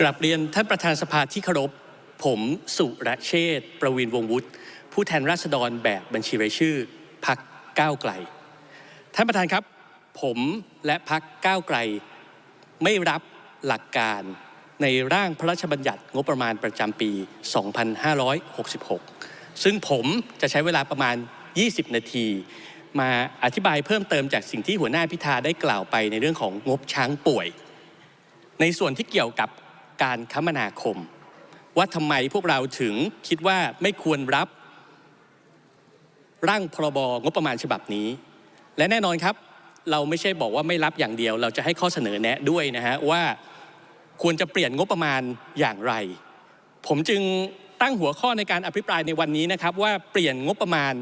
กราบเรียนท่านประธานสภาที่เคารพ ผมสุรเชษฐ์ประวินวงวุฒิผู้แทนราษฎรแบบบัญชีรายชื่อพักก้าวไกล ท่านประธานครับ ผมและพักก้าวไกล ไม่รับหลักการในร่างพระราชบัญญัติงบประมาณประจำปี 2566 ซึ่งผมจะใช้เวลาประมาณ 20 นาที มาอธิบายเพิ่มเติมจากสิ่งที่หัวหน้าพิธาได้กล่าวไปในเรื่องของงบช้างป่วย ในส่วนที่เกี่ยวกับ การคมนาคม ว่าทำไมพวกเราถึงคิดว่าไม่ควรรับร่างพรบงบประมาณฉบับนี้ และแน่นอนครับเราไม่ใช่บอกว่าไม่รับอย่างเดียว เราจะให้ข้อเสนอแนะด้วยนะฮะว่าควรจะเปลี่ยนงบประมาณอย่างไร ผมจึงตั้งหัวข้อในการอภิปรายในวันนี้นะครับ ว่าเปลี่ยนงบประมาณ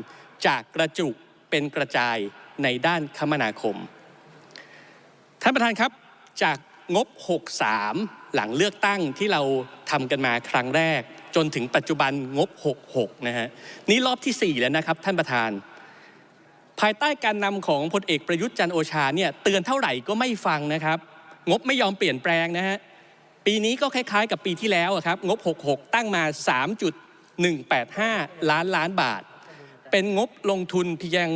จากกระจุกเป็นกระจายในด้านคมนาคมท่านประธานครับจากงบ 63 หลังเลือกตั้งที่เราทำกันมาครั้งแรก จนถึงปัจจุบันงบ 66 นะฮะนี่รอบที่ 4 แล้วนะครับ ท่านประธาน ภายใต้การนำของพลเอกประยุทธ์จันโอชาเนี่ยเตือนเท่าไหร่ก็ไม่ฟังนะครับ งบไม่ยอมเปลี่ยนแปลงนะฮะปีนี้ก็คล้ายๆ กับปีที่แล้วครับงบ 66 ตั้งมา 3.185 ล้านล้านบาท เป็นงบลงทุนเพียง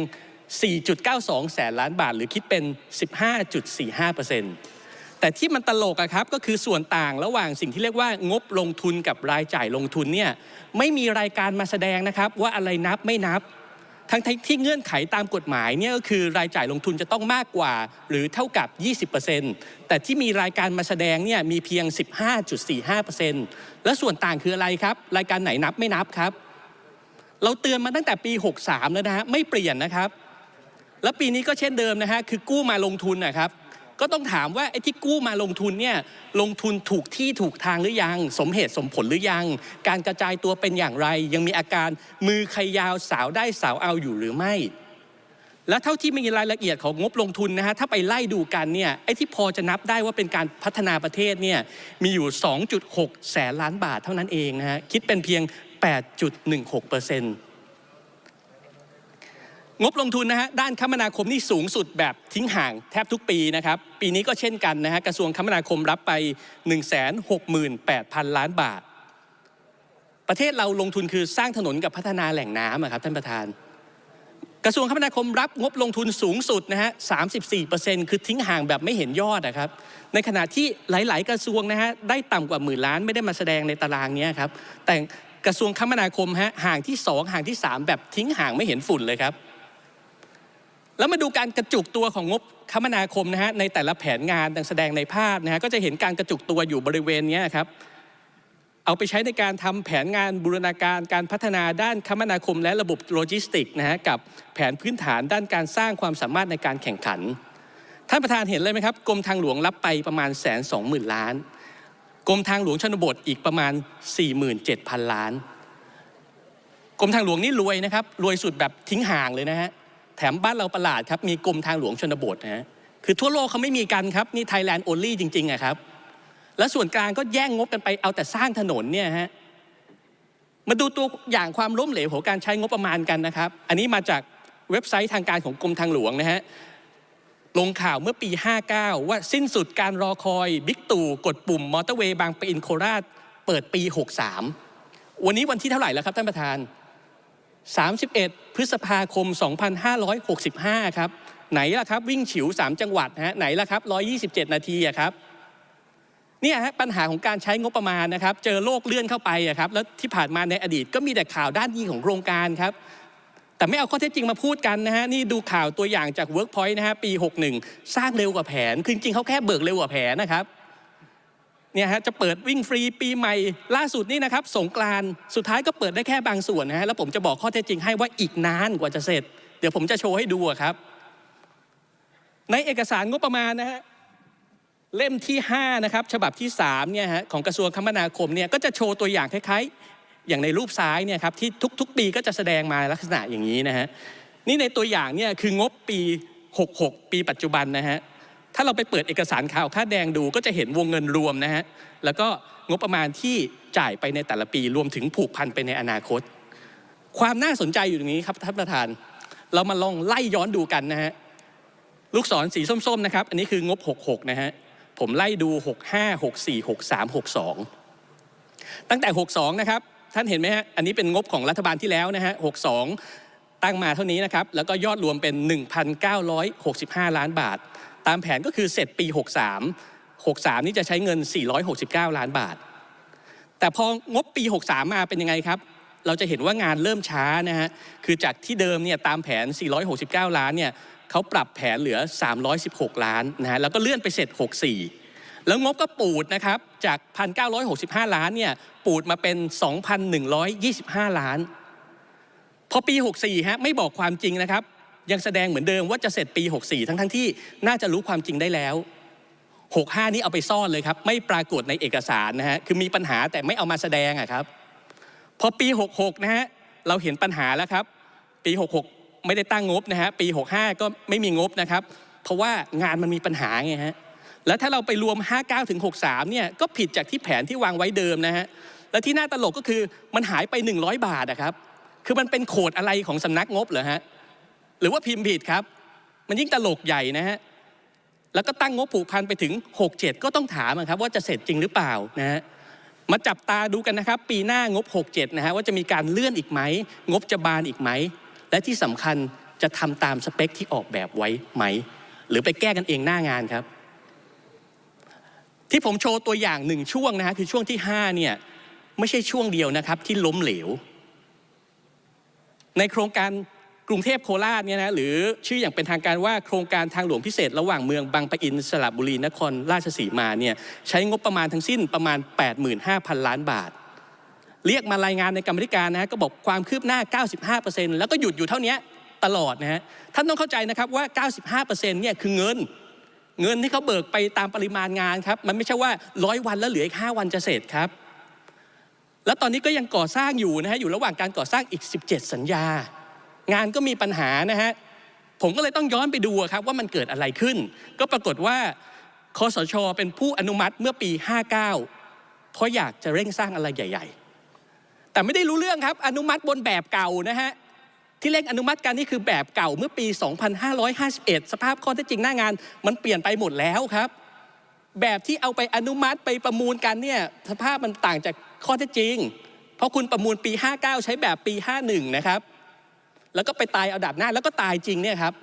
4.92 แสนล้านบาท หรือคิดเป็น 15.45% แต่ที่มันตลกอะครับก็คือส่วนต่างระหว่างสิ่งที่เรียกว่างบลงทุนกับรายจ่ายลงทุนเนี่ยไม่มีรายการมาแสดงนะครับว่าอะไรนับไม่นับ ทั้งที่เงื่อนไขตามกฎหมายเนี่ยก็คือรายจ่ายลงทุนจะต้องมากกว่า หรือเท่ากับ 20%แต่ที่มีรายการมาแสดงเนี่ยมีเพียง 15.45%และส่วนต่างคืออะไรครับ รายการไหนนับไม่นับครับ เราเตือนมาตั้งแต่ปี 63 แล้วนะฮะไม่เปลี่ยนนะครับ แล้วปีนี้ก็เช่นเดิมนะฮะคือกู้มาลงทุนนะครับ ก็ต้องถามว่าไอ้ที่กู้มาลงทุนเนี่ยลงทุนถูกที่ถูกทางหรือยัง สมเหตุสมผลหรือยัง การกระจายตัวเป็นอย่างไร ยังมีอาการมือใครยาวสาวได้สาวเอาอยู่หรือไม่ และเท่าที่มีรายละเอียดของงบลงทุนนะฮะถ้าไปไล่ดูกันเนี่ยไอ้ที่พอจะนับได้ว่าเป็นการพัฒนาประเทศเนี่ยมีอยู่ 2.6 แสนล้านบาทเท่านั้นเองนะฮะคิดเป็นเพียง 8.16%เปอร์เซ็นต์ งบลงทุนนะฮะด้านคมนาคมนี่สูงสุดแบบทิ้งห่างแทบทุกปีนะครับปีนี้ก็เช่นกันนะฮะกระทรวงคมนาคมรับไป 168,000 ล้านบาท ประเทศเราลงทุนคือสร้างถนนกับพัฒนาแหล่งน้ำครับท่านประธาน กระทรวงคมนาคมรับงบลงทุนสูงสุดนะฮะ 34%คือทิ้งห่างแบบไม่เห็นยอดนะครับในขณะที่หลาย ๆ กระทรวงนะฮะได้ต่ำกว่าหมื่นล้านไม่ได้มาแสดงในตารางนี้ครับแต่กระทรวงคมนาคมฮะห่างที่ 2 ห่างที่ 3 แบบทิ้งห่างไม่เห็นฝุ่นเลยครับ แล้วมาดูการกระจุกตัวของงบคมนาคมนะฮะในแต่ละแผนงานดังแสดงในภาพนะฮะก็จะเห็นการกระจุกตัวอยู่บริเวณนี้ครับเอาไปใช้ในการทำแผนงานบูรณาการการพัฒนาด้านคมนาคม และระบบโลจิสติกนะฮะกับแผนพื้นฐานด้านการสร้างความสามารถในการแข่งขัน ท่านประธานเห็นเลยไหมครับกรมทางหลวงรับไปประมาณแสนสองหมื่นล้านกรมทางหลวงชนบทอีกประมาณ 47,000 ล้านกรมทางหลวงนี่รวยนะครับรวยสุดแบบทิ้งห่างเลยนะฮะ แถมบ้านเราประหลาดครับมีกรมทางหลวงชนบทนะฮะคือทั่วโลกเขาไม่มีกันครับนี่ไทยแลนด์โอลี่จริงๆอะครับแล้วส่วนกลางก็แย่งงบกันไปเอาแต่สร้างถนนเนี่ยฮะมาดูตัวอย่างความล้มเหลวของการใช้งบประมาณกันนะครับ อันนี้มาจากเว็บไซต์ทางการของกรมทางหลวงนะฮะลงข่าวเมื่อปี 59 ว่าสิ้นสุดการรอคอย บิ๊กตู่กดปุ่มมอเตอร์เวย์บางปะอินโคราช เปิดปี 63 วันนี้วันที่เท่าไหร่แล้วครับท่านประธาน 31 พฤษภาคม 2565 ครับ ไหนล่ะครับ วิ่งฉิว 3 จังหวัดฮะไหนล่ะครับ 127 นาทีอะครับเนี่ยฮะปัญหาของการใช้งบประมาณนะครับ เจอโลกเลื่อนเข้าไปอะครับแล้วที่ผ่านมาในอดีตก็มีแต่ข่าวด้านดีของโครงการครับ แต่ไม่เอาข้อเท็จจริงมาพูดกันนะฮะนี่ดูข่าวตัวอย่างจาก Workpoint นะฮะปี 61 สร้างเร็วกว่าแผนคือจริงเขาแค่เบิกเร็วกว่าแผนนะครับ เนี่ยฮะจะเปิดวิ่งฟรีปีใหม่ ล่าสุดนี่นะครับสงกรานสุดท้ายก็เปิดได้แค่บางส่วนนะฮะแล้วผมจะบอกข้อเท็จจริงให้ว่าอีกนานกว่าจะเสร็จ เดี๋ยวผมจะโชว์ให้ดูครับ ในเอกสารงบประมาณนะฮะเล่มที่5นะครับฉบับที่3เนี่ยฮะของกระทรวงคมนาคมเนี่ยก็จะโชว์ตัวอย่างคล้ายๆ อย่างในรูปซ้ายเนี่ยครับที่ทุกๆ ปีก็จะแสดงมาลักษณะอย่างนี้นะฮะนี่ในตัวอย่างเนี่ยคืองบปี 66 ปีปัจจุบันนะฮะ ถ้าเราไปเปิดเอกสารข่าวค่าแดงดูก็จะเห็นวงเงินรวมนะฮะแล้วก็งบประมาณที่จ่ายไปในแต่ละปีรวมถึงผูกพันไปในอนาคต ความน่าสนใจอยู่ตรงนี้ครับท่านประธาน เรามาลองไล่ย้อนดูกันนะฮะลูกศรสีส้มๆนะครับ อันนี้คืองบ 66 นะฮะ ผมไล่ดู 65 64 63 62 ตั้งแต่ 62 นะครับ ท่านเห็นไหมฮะ อันนี้เป็นงบของรัฐบาลที่แล้วนะฮะ 62 ตั้งมาเท่านี้นะครับ แล้วก็ยอดรวมเป็น 1,965 ล้านบาท ตามแผนก็คือเสร็จปี 63 63 นี่จะใช้เงิน 469 ล้านบาท แต่พองบปี 63 มาเป็นยังไงครับ เราจะเห็นว่างานเริ่มช้านะฮะ คือจากที่เดิมเนี่ยตามแผน 469 ล้านเนี่ยเขาปรับแผนเหลือ 316 ล้านนะฮะ แล้วก็เลื่อนไปเสร็จ 64 แล้วงบก็ปูดนะครับ จาก 1,965 ล้านเนี่ยปูดมาเป็น 2,125 ล้าน พอปี 64 ฮะไม่บอกความจริงนะครับ ยังแสดงเหมือนเดิมว่าจะเสร็จปี 64 ทั้งทั้งๆที่น่าจะรู้ความจริงได้แล้ว 65 นี่เอาไปซ่อนเลยครับ ไม่ปรากฏในเอกสารนะฮะคือมีปัญหาแต่ไม่เอามาแสดงอะครับพอปี 66 นะฮะเราเห็นปัญหาแล้วครับ ปี 66 ไม่ได้ตั้งงบนะฮะปี 65 ก็ไม่มีงบนะครับ เพราะว่างานมันมีปัญหาไงฮะแล้วถ้าเราไปรวม 59 ถึง 63 เนี่ยก็ผิดจากที่แผนที่วางไว้เดิมนะฮะและที่น่าตลกก็คือมันหายไป 100 บาทนะครับ คือมันเป็นโขดอะไรของสำนักงบเหรอฮะ หรือว่าพิมพ์ผิดครับ มันยิ่งตลกใหญ่นะฮะแล้วก็ตั้งงบผูกพันไปถึง 67 ก็ต้องถามครับ ว่าจะเสร็จจริงหรือเปล่านะฮะมาจับตาดูกันนะครับ ปีหน้างบ 67 นะฮะว่าจะมีการเลื่อนอีกไหมงบจะบานอีกไหมและที่สำคัญจะทำตามสเปคที่ออกแบบไว้ไหม หรือไปแก้กันเองหน้างานครับ ที่ผมโชว์ตัวอย่างหนึ่งช่วงนะฮะคือช่วงที่5เนี่ยไม่ใช่ช่วงเดียวนะครับที่ล้มเหลว ในโครงการ กรุงเทพโคราชเนี่ยนะหรือชื่ออย่างเป็นทางการว่าโครงการทางหลวงพิเศษ ระหว่างเมืองบางปะอินสระบุรีนครราชสีมาเนี่ยใช้งบประมาณทั้งสิ้นประมาณ 85,000 ล้านบาท เรียกมารายงานในกรรมธิการนะก็บอกความคืบหน้า 95%แล้วก็หยุดอยู่เท่านี้ตลอดนะฮะท่านต้องเข้าใจนะครับว่า 95%เนี่ยคือเงิน เงินที่เขาเบิกไปตามปริมาณงานครับมันไม่ใช่ว่าร้อยวันแล้วเหลืออีก5วันจะเสร็จครับ แล้วตอนนี้ก็ยังก่อสร้างอยู่นะฮะอยู่ระหว่างการก่อสร้างอีก 17 สัญญา งานก็มีปัญหานะฮะผมก็เลยต้องย้อนไปดูครับว่ามันเกิดอะไรขึ้น ก็ปรากฏว่าคอสช เป็นผู้อนุมัติเมื่อปี 59 เพราะอยากจะเร่งสร้างอะไรใหญ่ ๆ แต่ไม่ได้รู้เรื่องครับอนุมัติบนแบบเก่านะฮะที่เร่งอนุมัติกันนี่คือแบบเก่าเมื่อปี 2551 สภาพข้อเท็จจริงหน้างาน มันเปลี่ยนไปหมดแล้วครับ แบบที่เอาไปอนุมัติไปประมูลกันเนี่ยสภาพมันต่างจากข้อเท็จจริง เพราะคุณประมูลปี 59 ใช้แบบปี 51 นะครับ แล้วก็ไปตายเอาดับหน้าแล้วก็ตายจริงเนี่ยครับ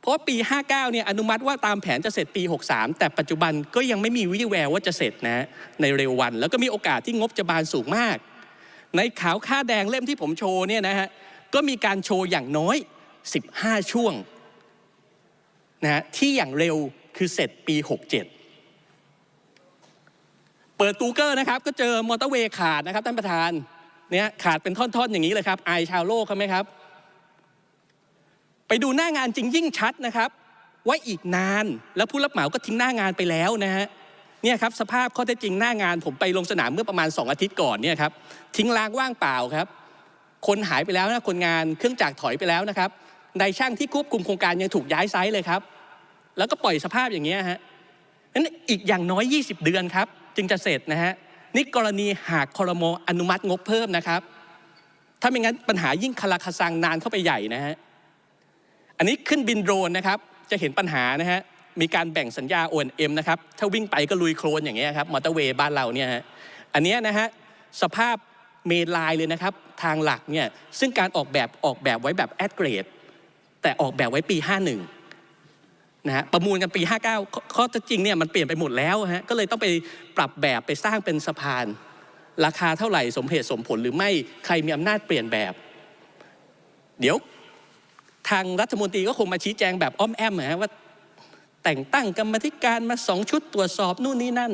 เพราะว่าปี 59เนี่ยอนุมัติว่าตามแผนจะเสร็จปี 63 แต่ปัจจุบันก็ยังไม่มีวิแววว่าจะเสร็จนะในเร็ววัน แล้วก็มีโอกาสที่งบจะบานสูงมาก ในขาวค่าแดงเล่มที่ผมโชว์เนี่ยนะฮะก็มีการโชว์อย่างน้อย 15 ช่วงนะฮะที่อย่างเร็วคือเสร็จปี 67เปิด Google นะครับก็เจอมอเตอร์เวย์ขาดนะครับท่านประธานเนี่ยขาดเป็นท่อนๆอย่างนี้เลยครับอายชาวโลกเขาไหมครับ ไปดูหน้างานจริงยิ่งชัดนะครับ ว่าอีกนานแล้วผู้รับเหมาก็ทิ้งหน้างานไปแล้วนะฮะเนี่ยครับสภาพข้อเท็จจริงหน้างานผมไปลงสนามเมื่อประมาณ 2 อาทิตย์ก่อนเนี่ยครับทิ้งรางว่างเปล่าครับ คนหายไปแล้วนะคนงานเครื่องจักรถอยไปแล้วนะครับนายช่างที่ควบคุมโครงการยังถูกย้ายไซต์เลยครับ แล้วก็ปล่อยสภาพอย่างเงี้ยฮะนั้นอีกอย่างน้อย 20 เดือนครับ จึงจะเสร็จนะฮะนี่กรณีหากคอรมออนุมัติงบเพิ่มนะครับ ถ้าไม่งั้นปัญหายิ่งคลาคาซังนานเข้าไปใหญ่นะฮะ อันนี้ขึ้นบินโดรนนะครับจะเห็นปัญหานะฮะมีการแบ่งสัญญา O&M นะครับถ้าวิ่งไปก็ลุยโคลนอย่างเงี้ยครับมอเตอร์เวย์บ้านเราเนี่ยฮะอันนี้นะฮะสภาพเมนไลน์เลยนะครับทางหลักเนี่ยซึ่งการออกแบบออกแบบไว้แบบแอดเกรดแต่ออกแบบไว้ปี 51นะฮะประมูลกันปี 59 ข้อข้อเท็จจริงเนี่ยมันเปลี่ยนไปหมดแล้วฮะก็เลยต้องไปปรับแบบไปสร้างเป็นสะพาน ราคาเท่าไหร่สมเหตุสมผลหรือไม่ใครมีอำนาจเปลี่ยนแบบ เดี๋ยว ทางรัฐมนตรีก็คงมาชี้แจงแบบอ้อมแอมนะฮะว่า แต่งตั้งกรรมธิการมาสองชุดตรวจสอบนู่นนี่นั่น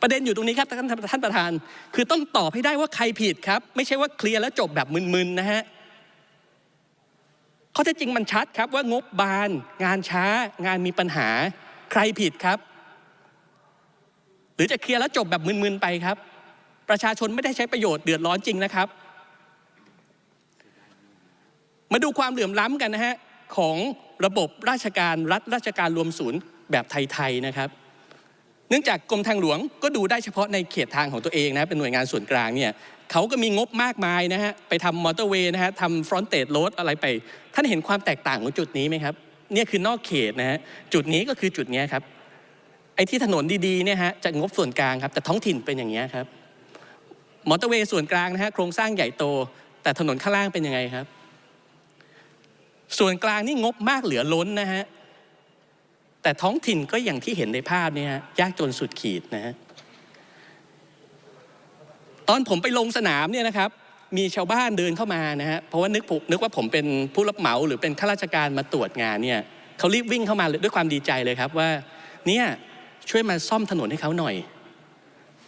ประเด็นอยู่ตรงนี้ครับท่านท่านประธาน คือต้องตอบให้ได้ว่าใครผิดครับ ไม่ใช่ว่าเคลียร์แล้วจบแบบมึนๆนะฮะข้อเท็จจริงมันชัดครับว่างบบาน งานช้างานมีปัญหา ใครผิดครับ หรือจะเคลียร์แล้วจบแบบมึนๆไปครับ ประชาชนไม่ได้ใช้ประโยชน์เดือดร้อนจริงนะครับ มาดูความเหลื่อมล้ำกันนะฮะของระบบราชการรัฐราชการรวมศูนย์แบบไทยๆนะครับ เนื่องจากกรมทางหลวงก็ดูได้เฉพาะในเขตทางของตัวเองนะเป็นหน่วยงานส่วนกลางเนี่ยเขาก็มีงบมากมายนะฮะไปทำมอเตอร์เวย์นะฮะทำฟรอนเตดโรดอะไรไป ท่านเห็นความแตกต่างของจุดนี้ไหมครับเนี่ยคือนอกเขตนะฮะจุดนี้ก็คือจุดนี้ครับไอ้ที่ถนนดีๆเนี่ยฮะจะงบส่วนกลางครับแต่ท้องถิ่นเป็นอย่างนี้ครับมอเตอร์เวย์ส่วนกลางนะฮะโครงสร้างใหญ่โต แต่ถนนข้างล่างเป็นยังไงครับ ส่วนกลางนี่งบมากเหลือล้นนะฮะ แต่ท้องถิ่นก็อย่างที่เห็นในภาพเนี่ยฮะยากจนสุดขีดนะฮะ ตอนผมไปลงสนามเนี่ยนะครับ มีชาวบ้านเดินเข้ามานะฮะ เพราะว่านึกผมนึกว่าผมเป็นผู้รับเหมาหรือเป็นข้าราชการมาตรวจงานเนี่ยเขารีบวิ่งเข้ามาเลยด้วยความดีใจเลยครับว่า เนี่ยช่วยมาซ่อมถนนให้เขาหน่อย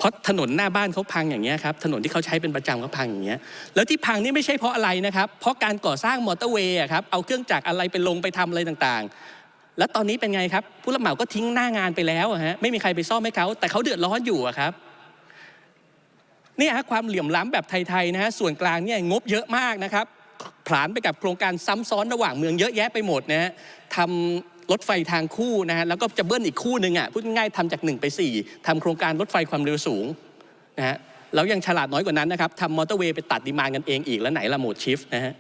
เพราะถนนหน้าบ้านเขาพังอย่างเงี้ยครับถนนที่เขาใช้เป็นประจำเขาพังอย่างเงี้ยแล้วที่พังนี่ไม่ใช่เพราะอะไรนะครับ เพราะการก่อสร้างมอเตอร์เวย์ครับเอาเครื่องจักรอะไรไปลงไปทำอะไรต่างๆ แล้วตอนนี้เป็นไงครับ ผู้รับเหมาก็ทิ้งหน้างานไปแล้วฮะไม่มีใครไปซ่อมให้เขาแต่เขาเดือดร้อนอยู่ครับนี่ฮะความเหลื่อมล้ำแบบไทยๆนะฮะส่วนกลางเนี่ยงบเยอะมากนะครับผลานไปกับโครงการซ้ำซ้อนระหว่างเมืองเยอะแยะไปหมดนะฮะทำ รถไฟทางคู่นะฮะแล้วก็จะเบิ้ลอีกคู่หนึ่งอะพูดง่ายๆทำจาก 1 ไป 4ทำโครงการรถไฟความเร็วสูงนะฮะแล้วยังฉลาดน้อยกว่านั้นนะครับทำมอเตอร์เวย์ไปตัดดีมานกันเองอีกแล้วไหนละโหมดชิฟต์นะฮะ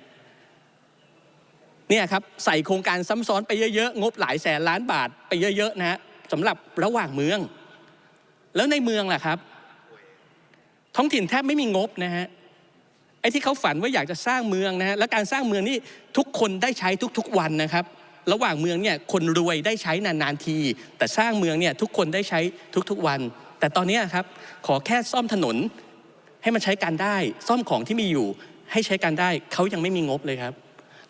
เนี่ยครับใส่โครงการซ้ำซ้อนไปเยอะๆ งบหลายแสนล้านบาทไปเยอะๆนะฮะสำหรับระหว่างเมือง แล้วในเมืองล่ะครับ ท้องถิ่นแทบไม่มีงบนะฮะไอ้ที่เขาฝันว่าอยากจะสร้างเมืองนะฮะและการสร้างเมืองนี่ทุกคนได้ใช้ทุกๆวันนะครับ ระหว่างเมืองเนี่ยคนรวยได้ใช้นานๆที แต่สร้างเมืองเนี่ยทุกคนได้ใช้ทุกๆวัน แต่ตอนนี้ครับขอแค่ซ่อมถนนให้มันใช้การได้ ซ่อมของที่มีอยู่ให้ใช้การได้เขายังไม่มีงบเลยครับ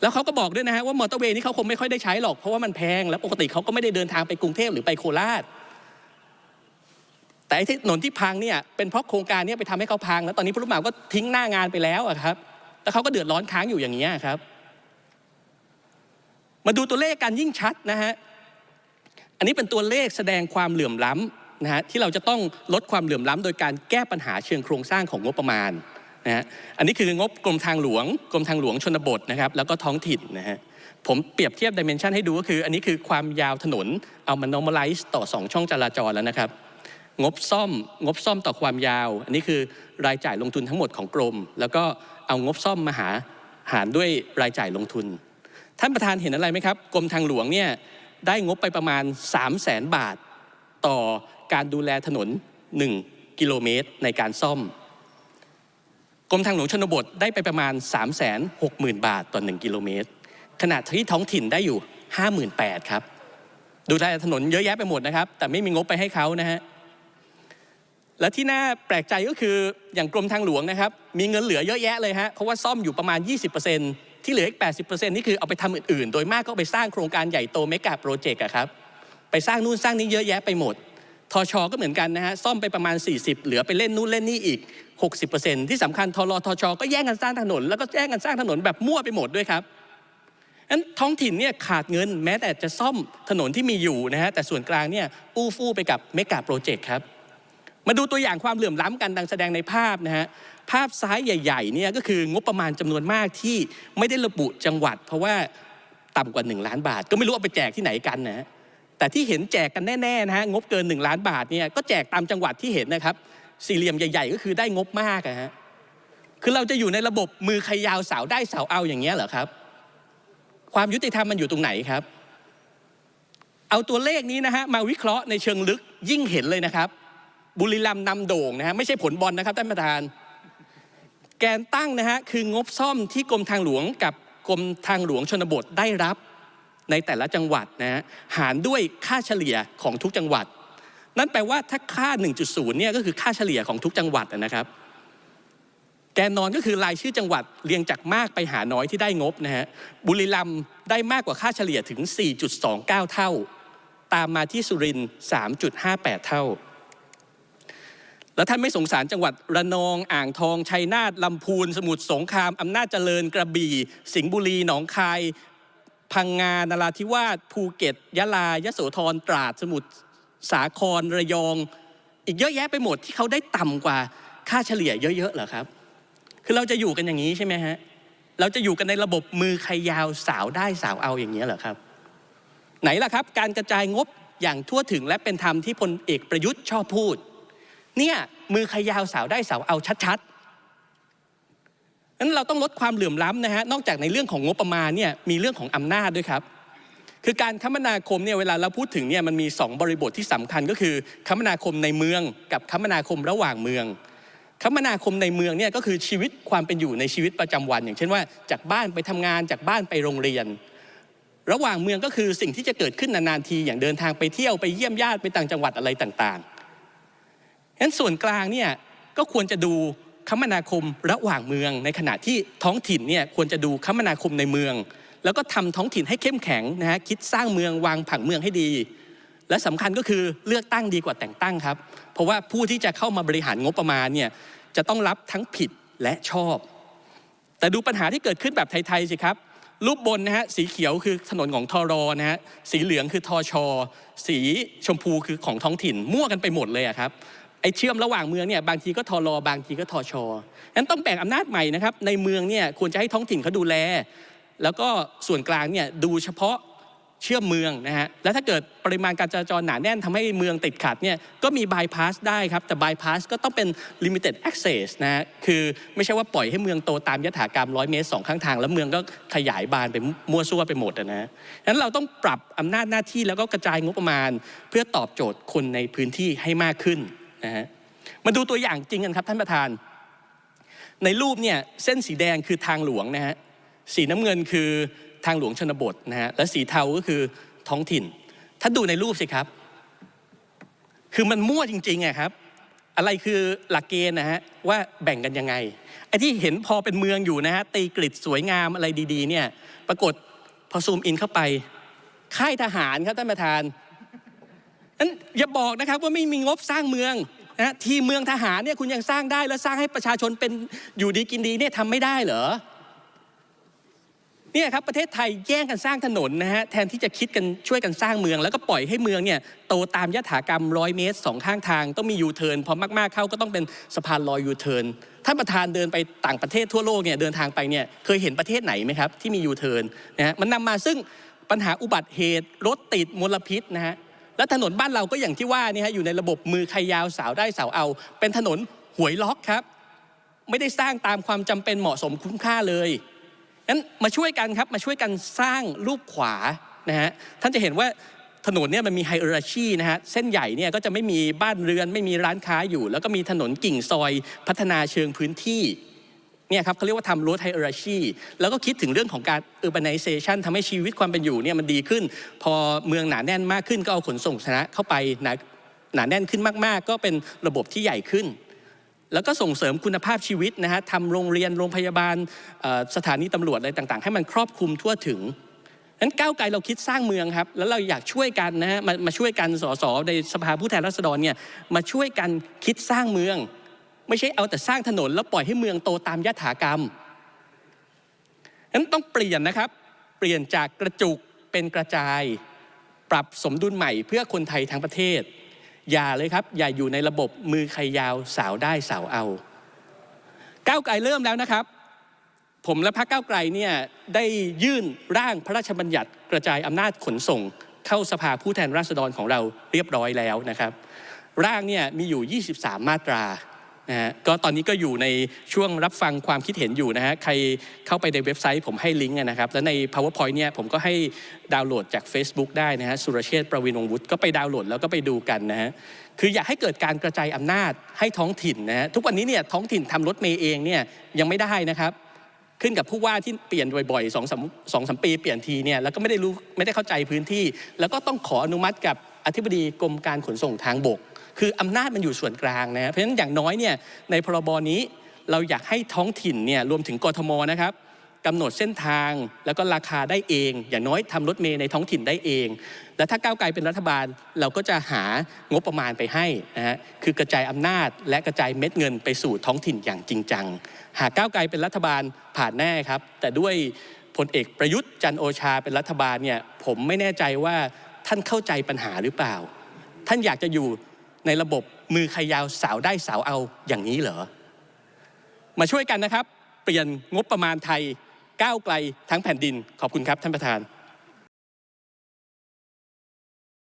แล้วเขาก็บอกด้วยนะฮะว่ามอเตอร์เวย์นี่เขาคงไม่ค่อยได้ใช้หรอกเพราะว่ามันแพง แล้วปกติเขาก็ไม่ได้เดินทางไปกรุงเทพหรือไปโคราชแต่ไอ้ถนนที่พังเนี่ยเป็นเพราะโครงการเนี้ไปทำให้เขาพัง แล้วตอนนี้ผู้รับเหมาก็ทิ้งหน้างานไปแล้วอะครับ แล้วเขาก็เดือดร้อนค้างอยู่อย่างนี้ครับ มาดูตัวเลขกันยิ่งชัดนะฮะอันนี้เป็นตัวเลขแสดงความเหลื่อมล้ำนะฮะที่เราจะต้องลดความเหลื่อมล้ำโดยการแก้ปัญหาเชิงโครงสร้างของงบประมาณนะฮะอันนี้คืองบกรมทางหลวงกรมทางหลวงชนบทนะครับแล้วก็ท้องถิ่นนะฮะผมเปรียบเทียบดิเมนชันให้ดูก็คือ อันนี้คือความยาวถนนเอามา normalize ต่อ 2 ช่องจราจรแล้วนะครับ งบซ่อมงบซ่อมต่อความยาว อันนี้คือรายจ่ายลงทุนทั้งหมดของกรม แล้วก็เอางบซ่อมมาหาหารด้วยรายจ่ายลงทุน ท่านประธานเห็นอะไรไหมครับกรมทางหลวงเนี่ยได้งบไปประมาณ 3 0 0แสนบาท ต่อการดูแลถนน 1 กิโลเมตรในการซ่อมกรมทางหลวงชนบทได้ไปประมาณ 3 6 0 0 0 0 บาทต่อ 1 กิโลเมตร ขณะที่ท้องถิ่นได้อยู่ 58,000ครับ ดูแลถนนเยอะแยะไปหมดนะครับ แต่ไม่มีงบไปให้เขานะฮะ และที่น่าแปลกใจก็คืออย่างกรมทางหลวงนะครับ มีเงินเหลือเยอะแยะเลยฮะ เพราะว่าซ่อมอยู่ประมาณ 20% ที่เหลืออีก 80%นี่คือเอาไปทำอื่นๆ โดยมากก็ไปสร้างโครงการใหญ่โตเมกะโปรเจกต์อะครับ ไปสร้างนู่นสร้างนี้เยอะแยะไปหมด ทชก็เหมือนกันนะฮะ ซ่อมไปประมาณ 40 เหลือไปเล่นนู่นเล่นนี่อีก 60%ที่สำคัญทรทช ก็แย่งกันสร้างถนน แล้วก็แย่งกันสร้างถนนแบบมั่วไปหมดด้วยครับนั้นท้องถิ่นเนี่ยขาดเงินแม้แต่จะซ่อมถนนที่มีอยู่นะฮะแต่ส่วนกลางเนี่ยอู้ฟู่ไปกับเมกะโปรเจกต์ครับมาดูตัวอย่างความเหลื่อมล้ำกันดังแสดงในภาพนะฮะ ภาพซ้ายใหญ่ๆเนี่ยก็คืองบประมาณจำนวนมากที่ไม่ได้ระบุจังหวัด เพราะว่าต่ำกว่า 1 ล้านบาท ก็ไม่รู้เอาไปแจกที่ไหนกันนะฮะแต่ที่เห็นแจกกันแน่ๆนะฮะงบเกิน 1 ล้านบาทเนี่ยก็แจกตามจังหวัดที่เห็นนะครับสี่เหลี่ยมใหญ่ ๆ ก็คือได้งบมากอะฮะคือเราจะอยู่ในระบบมือใครยาวสาวได้สาวเอาอย่างเงี้ยเหรอครับ ความยุติธรรมมันอยู่ตรงไหนครับ เอาตัวเลขนี้นะฮะมาวิเคราะห์ในเชิงลึกยิ่งเห็นเลยนะครับ บุรีรัมย์นำโด่งนะฮะไม่ใช่ผลบอลนะครับท่านประธาน แกนตั้งนะฮะคืองบซ่อมที่กรมทางหลวงกับกรมทางหลวงชนบทได้รับในแต่ละจังหวัดนะฮะหารด้วยค่าเฉลี่ยของทุกจังหวัด นั่นแปลว่าถ้าค่า 1.0เนี่ยก็คือค่าเฉลี่ยของทุกจังหวัดนะครับ แกนนอนก็คือรายชื่อจังหวัดเรียงจากมากไปหาน้อยที่ได้งบนะฮะบุรีรัมย์ได้มากกว่าค่าเฉลี่ยถึง 4.29 เท่า ตามมาที่สุรินทร์3.58 เท่า แล้วท่านไม่สงสารจังหวัดระนองอ่างทองชัยนาทลำพูน สมุทรสงครามอำนาจเจริญกระบี่ สิงห์บุรีหนองคาย พังงานราธิวาสภูเก็ต ยะลายะโสธรตราดสมุทรสาครระยอง อีกเยอะแยะไปหมดที่เขาได้ต่ำกว่าค่าเฉลี่ยเยอะๆเหรอครับ คือเราจะอยู่กันอย่างนี้ใช่ไหมฮะเราจะอยู่กันในระบบมือใครยาวสาวได้สาวเอาอย่างนี้เหรอครับ ไหนล่ะครับ การกระจายงบอย่างทั่วถึงและเป็นธรรมที่พลเอกประยุทธ์ชอบพูด เนี่ยมือใครยาวสาวได้สาวเอาชัดๆนั้นเราต้องลดความเหลื่อมล้ำนะฮะนอกจากในเรื่องของงบประมาณเนี่ยมีเรื่องของอำนาจด้วยครับคือการคมนาคมเนี่ยเวลาเราพูดถึงเนี่ยมันมี 2 บริบทที่สำคัญก็คือคมนาคมในเมืองกับคมนาคมระหว่างเมือง คมนาคมในเมืองเนี่ยก็คือชีวิตความเป็นอยู่ในชีวิตประจำวัน อย่างเช่นว่าจากบ้านไปทำงานจากบ้านไปโรงเรียน ระหว่างเมืองก็คือสิ่งที่จะเกิดขึ้นนานๆทีอย่างเดินทางไปเที่ยวไปเยี่ยมญาติไปต่างจังหวัดอะไรต่างๆ ฉะนั้นส่วนกลางเนี่ยก็ควรจะดูคมนาคมระหว่างเมือง ในขณะที่ท้องถิ่นเนี่ยควรจะดูคมนาคมในเมือง แล้วก็ทำท้องถิ่นให้เข้มแข็งนะฮะคิดสร้างเมืองวางผังเมืองให้ดี และสำคัญก็คือเลือกตั้งดีกว่าแต่งตั้งครับ เพราะว่าผู้ที่จะเข้ามาบริหารงบประมาณเนี่ยจะต้องรับทั้งผิดและชอบ แต่ดูปัญหาที่เกิดขึ้นแบบไทยๆสิครับรูปบนนะฮะสีเขียวคือถนนของทอรอนะฮะสีเหลืองคือทอชอ สีชมพูคือของท้องถิ่นมั่วกันไปหมดเลยอะครับ ไอ้เชื่อมระหว่างเมืองเนี่ยบางทีก็ทอรอบางทีก็ทอชอนั้นต้องแบ่งอำนาจใหม่นะครับในเมืองเนี่ยควรจะให้ท้องถิ่นเขาดูแล แล้วก็ส่วนกลางเนี่ยดูเฉพาะเชื่อมเมืองนะฮะแล้วถ้าเกิดปริมาณการจราจรหนาแน่นทำให้เมืองติดขัดเนี่ยก็มีบายพาสได้ครับ แต่บายพาสก็ต้องเป็น limited access นะฮะคือไม่ใช่ว่าปล่อยให้เมืองโตตามยถากรรมร้อยเมตรสองข้างทาง แล้วเมืองก็ขยายบานไปมั่วซั่วไปหมดอะนะนั้นเราต้องปรับอำนาจหน้าที่แล้วก็กระจายงบประมาณ เพื่อตอบโจทย์คนในพื้นที่ให้มากขึ้น นะฮะมาดูตัวอย่างจริงกันครับท่านประธาน ในรูปเนี่ยเส้นสีแดงคือทางหลวงนะฮะสีน้ำเงินคือทางหลวงชนบทนะฮะและสีเทาก็คือท้องถิ่นถ้าดูในรูปสิครับ คือมันมั่วจริงๆอะครับ อะไรคือหลักเกณฑ์นะฮะว่าแบ่งกันยังไงไอ้ที่เห็นพอเป็นเมืองอยู่นะฮะตีกริดสวยงามอะไรดีๆเนี่ยปรากฏพอซูมอินเข้าไป ค่ายทหารครับท่านประธาน นั้นอย่าบอกนะครับว่าไม่มีงบสร้างเมืองนะที่เมืองทหารเนี่ยคุณยังสร้างได้แล้วสร้างให้ประชาชนเป็นอยู่ดีกินดีเนี่ยทำไม่ได้เหรอเนี่ยครับประเทศไทยแย่งกันสร้างถนนนะฮะแทนที่จะคิดกันช่วยกันสร้างเมือง แล้วก็ปล่อยให้เมืองเนี่ยโตตามยถากรรมร้อยเมตรสองข้างทางต้องมียูเทิร์นพอมากๆเข้าก็ต้องเป็นสะพานลอยยูเทิร์นท่านประธานเดินไปต่างประเทศทั่วโลกเนี่ยเดินทางไปเนี่ยเคยเห็นประเทศไหนไหมครับที่มียูเทิร์นนะฮะมันนำมาซึ่งปัญหาอุบัติเหตุรถติดมลพิษนะฮะ แล้วถนนบ้านเราก็อย่างที่ว่านี่ฮะอยู่ในระบบมือใครยาวสาวได้สาวเอา เป็นถนนหวยล็อกครับ ไม่ได้สร้างตามความจำเป็นเหมาะสมคุ้มค่าเลยงั้นมาช่วยกันครับมาช่วยกันสร้างรูปขวานะฮะท่านจะเห็นว่าถนนเนี่ยมันมีไฮเออร์ชีนะฮะเส้นใหญ่เนี่ยก็จะไม่มีบ้านเรือน ไม่มีร้านค้าอยู่ แล้วก็มีถนนกิ่งซอยพัฒนาเชิงพื้นที่ เนี่ยครับเขาเรียกว่าทำรถไฮเออร์ชีแล้วก็คิดถึงเรื่องของการ urbanization ทำให้ชีวิตความเป็นอยู่เนี่ยมันดีขึ้น พอเมืองหนาแน่นมากขึ้นก็เอาขนส่งสาธารณะเข้าไปหนาหนาแน่นขึ้นมากๆ ก็เป็นระบบที่ใหญ่ขึ้น แล้วก็ส่งเสริมคุณภาพชีวิตนะฮะทำโรงเรียนโรงพยาบาลสถานีตำรวจอะไรต่างๆ ให้มันครอบคลุมทั่วถึงนั้นก้าวไกลเราคิดสร้างเมืองครับ แล้วเราอยากช่วยกันนะฮะมามาช่วยกันสสในสภาผู้แทนราษฎรเนี่ยมาช่วยกันคิดสร้างเมือง ไม่ใช่เอาแต่สร้างถนน แล้วปล่อยให้เมืองโตตามยถากรรมนั้นต้องเปลี่ยนนะครับ เปลี่ยนจากกระจุกเป็นกระจาย ปรับสมดุลใหม่เพื่อคนไทยทั้งประเทศ อย่าเลยครับ อย่าอยู่ในระบบมือใครยาวสาวได้สาวเอา ก้าวไกลเริ่มแล้วนะครับ ผมและพรรคก้าวไกลเนี่ยได้ยื่นร่างพระราชบัญญัติกระจายอำนาจขนส่ง เข้าสภาผู้แทนราษฎรของเราเรียบร้อยแล้วนะครับ ร่างเนี่ยมีอยู่ 23 มาตรา นะฮะก็ตอนนี้ก็อยู่ในช่วงรับฟังความคิดเห็นอยู่นะฮะใครเข้าไปในเว็บไซต์ผมให้ลิงก์นะครับ แล้วใน powerpoint เนี่ยผมก็ให้ดาวน์โหลดจาก Facebook ได้นะฮะสุรเชษประวินวงศ์วุฒิก็ไปดาวน์โหลดแล้วก็ไปดูกันนะฮะคืออยากให้เกิดการกระจายอำนาจให้ท้องถิ่นนะฮะทุกวันนี้เนี่ยท้องถิ่นทำรถเมย์เองเนี่ยยังไม่ได้นะครับขึ้นกับผู้ว่าที่เปลี่ยนบ่อยๆสองสามสองสามปีเปลี่ยนทีเนี่ยแล้วก็ไม่ได้รู้ไม่ได้เข้าใจพื้นที่ แล้วก็ต้องขออนุมัติกับอธิบดีกรมการขนส่งทางบก คืออำนาจมันอยู่ส่วนกลางนะเพราะฉะนั้นอย่างน้อยเนี่ยในพรบนี้เราอยากให้ท้องถิ่นเนี่ยรวมถึงกทมนะครับกำหนดเส้นทางแล้วก็ราคาได้เอง อย่างน้อยทำรถเมย์ในท้องถิ่นได้เอง และถ้าก้าวไกลเป็นรัฐบาลเราก็จะหางบประมาณไปให้นะฮะคือกระจายอำนาจและกระจายเม็ดเงินไปสู่ท้องถิ่นอย่างจริงจัง หากก้าวไกลเป็นรัฐบาลผ่านแน่ครับ แต่ด้วยพลเอกประยุทธ์จันโอชาเป็นรัฐบาลเนี่ยผมไม่แน่ใจว่าท่านเข้าใจปัญหาหรือเปล่า ท่านอยากจะอยู่ ในระบบมือใครยาวสาวได้สาวเอาอย่างนี้เหรอ มาช่วยกันนะครับ เปลี่ยนงบประมาณไทยก้าวไกลทั้งแผ่นดิน ขอบคุณครับท่านประธาน